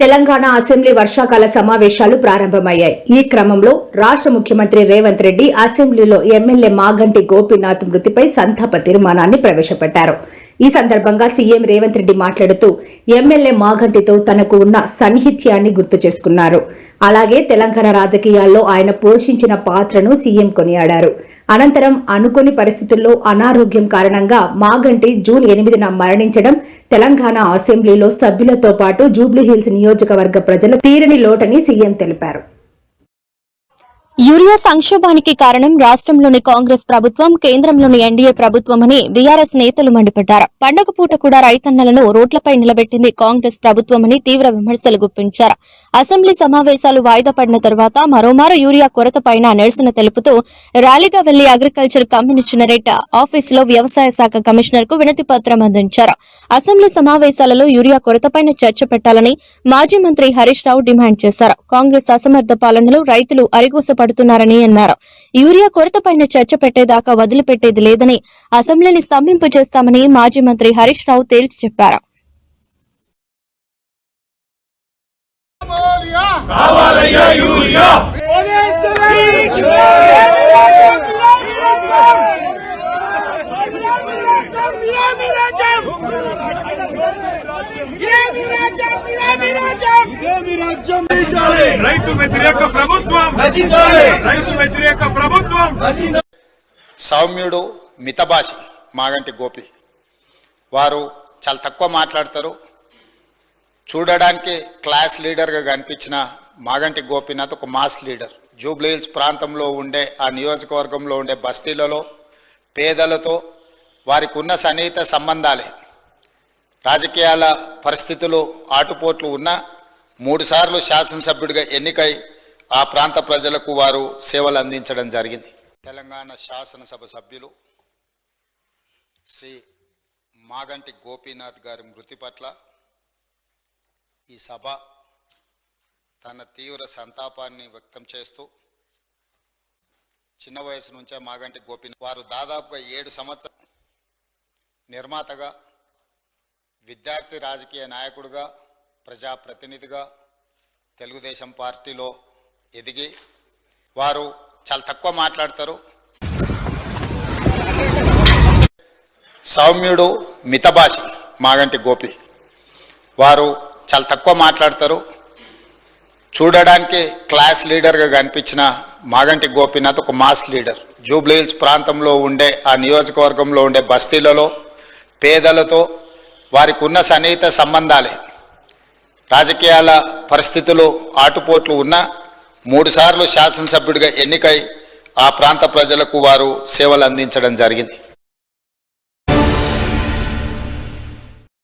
Telangana assembly వర్షాకాల సమావేశాలు ప్రారంభమయ్యాయి. ఈ క్రమంలో రాష్ట్ర ముఖ్యమంత్రి రేవంత్ రెడ్డి అసెంబ్లీలో ఎమ్మెల్యే మాగంటి గోపీనాథ్ మృతిపై సంతాప తీర్మానాన్ని ప్రవేశపెట్టారు. ఈ సందర్భంగా సీఎం రేవంత్ రెడ్డి మాట్లాడుతూ ఎమ్మెల్యే మాగంటితో తనకు ఉన్న సన్నిహిత్యాన్ని గుర్తు చేసుకున్నారు. అలాగే తెలంగాణ రాజకీయాల్లో ఆయన పోషించిన పాత్రను సీఎం కొనియాడారు. అనంతరం అనుకోని పరిస్థితుల్లో అనారోగ్యం కారణంగా మాగంటి జూన్ ఎనిమిదిన మరణించడం తెలంగాణ అసెంబ్లీలో సభ్యులతో పాటు జూబ్లీహిల్స్ నియోజకవర్గ ప్రజల తీరని లోటని సీఎం తెలిపారు. యూరియా సంక్షోభానికి కారణం రాష్ట్రంలోని కాంగ్రెస్ ప్రభుత్వం కేంద్రంలోని ఎన్డీఏ ప్రభుత్వమని బీఆర్ఎస్ నేతలు మండిపడ్డారు. పండగ పూట కూడా రైతన్నలను రోడ్లపై నిలబెట్టింది కాంగ్రెస్ ప్రభుత్వమని తీవ్ర విమర్శలు గుప్పించారు. అసెంబ్లీ సమావేశాలు వాయిదా పడిన తర్వాత మరోమారు యూరియా కొరతపైన నిరసన తెలుపుతూ ర్యాలీగా వెళ్ళి అగ్రికల్చర్ కమిషనరేట్ ఆఫీసులో వ్యవసాయ శాఖ కమిషనర్కు వినతి పత్రం అందించారు. అసెంబ్లీ సమావేశాలలో యూరియా కొరతపైన చర్చ పెట్టాలని మాజీ మంత్రి హరీష్ రావు డిమాండ్ చేశారు. కాంగ్రెస్ అసమర్థ పాలనలో రైతులు అరిగోసపడుతున్నారని అన్నారు. యూరియా కొరతపైన చర్చ పెట్టేదాకా వదిలిపెట్టేది లేదని అసెంబ్లీని స్తంభింపు చేస్తామని మాజీ మంత్రి హరీష్ రావు తేల్చి చెప్పారు. కావాలయ్యా యూరియా. నశించాలి రైతు వ్యతిరేక ప్రభుత్వం రైతు వ్యతిరేక ప్రభుత్వం. సౌమ్యుడు మితభాషి మాగంటి గోపి. వారు చాలా తక్కువ మాట్లాడతారు. చూడడానికి క్లాస్ లీడర్గా కనిపించిన మాగంటి గోపీనాథ్ ఒక మాస్ లీడర్. జూబ్లీహిల్స్ ప్రాంతంలో ఉండే ఆ నియోజకవర్గంలో ఉండే బస్తీలలో పేదలతో వారికి ఉన్న సన్నిహిత సంబంధాలే. రాజకీయాల పరిస్థితులు ఆటుపోట్లు ఉన్నా మూడుసార్లు శాసనసభ్యుడిగా ఎన్నికై ఆ ప్రాంత ప్రజలకు వారు సేవలు అందించడం జరిగింది. తెలంగాణ శాసనసభ సభ్యులు శ్రీ మాగంటి గోపీనాథ్ గారి మృతి పట్ల ఈ సభ తన తీవ్ర సంతాపాన్ని వ్యక్తం చేస్తూ చిన్న వయసు నుంచే మాగంటి గోపీనాథ్ వారు దాదాపుగా ఏడు సంవత్సరాలు నిర్మాతగా విద్యార్థి రాజకీయ నాయకుడిగా ప్రజాప్రతినిధిగా తెలుగుదేశం పార్టీలో ఎదిగి వారు చాలా తక్కువ మాట్లాడతారు. సౌమ్యుడు మితభాషి మాగంటి గోపి. వారు చాలా తక్కువ మాట్లాడతారు. చూడడానికి క్లాస్ లీడర్గా కనిపించిన మాగంటి గోపీనాథ్ ఒక మాస్ లీడర్. జూబ్లీహిల్స్ ప్రాంతంలో ఉండే ఆ నియోజకవర్గంలో ఉండే బస్తీలలో పేదలతో వారికి ఉన్న సన్నిహిత సంబంధాలే. రాజకీయాల పరిస్థితులు ఆటుపోట్లు ఉన్నా మూడుసార్లు శాసనసభ్యుడిగా ఎన్నికై ఆ ప్రాంత ప్రజలకు వారు సేవలు అందించడం జరిగింది.